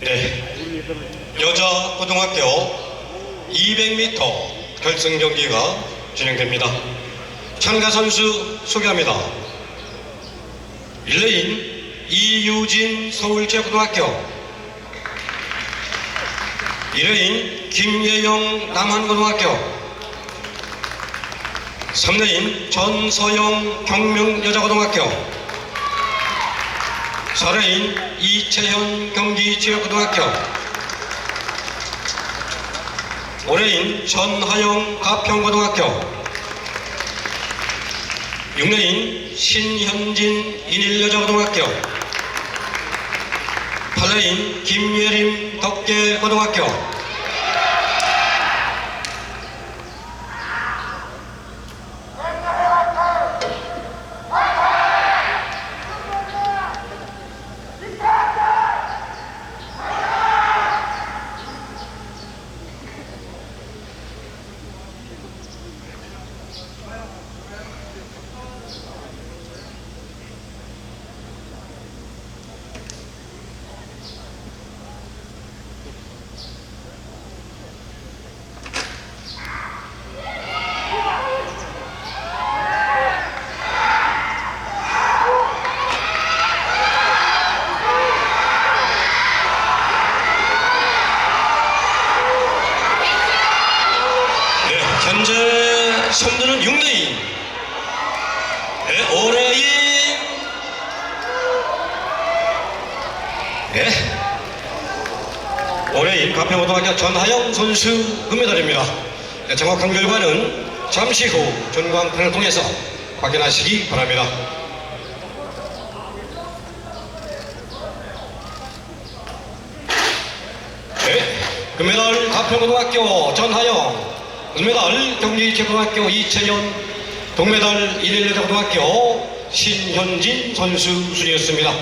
네. 여자 고등학교 200m 결승 경기가 진행됩니다. 참가 선수 소개합니다. 1레인 이유진 서울제고등학교 2레인 김예영 남한고등학교 3레인 전서영 경명여자고등학교 4레인 이채현 경기지역고등학교. 5레인 전하영 가평고등학교. 6레인 신현진 인일여자고등학교. 8레인 김예림 덕계고등학교 네, 현재 선두는 6레인. 네, 5레인. 네, 5레인 가평고등학교 전하영 선수 금메달입니다. 네, 정확한 결과는 잠시 후 전광판을 통해서 확인하시기 바랍니다. 네, 금메달 가평고등학교 전하영, 은메달 경기체고등학교 이채연, 동메달 일일여자 고등학교 신현진 선수 순이었습니다.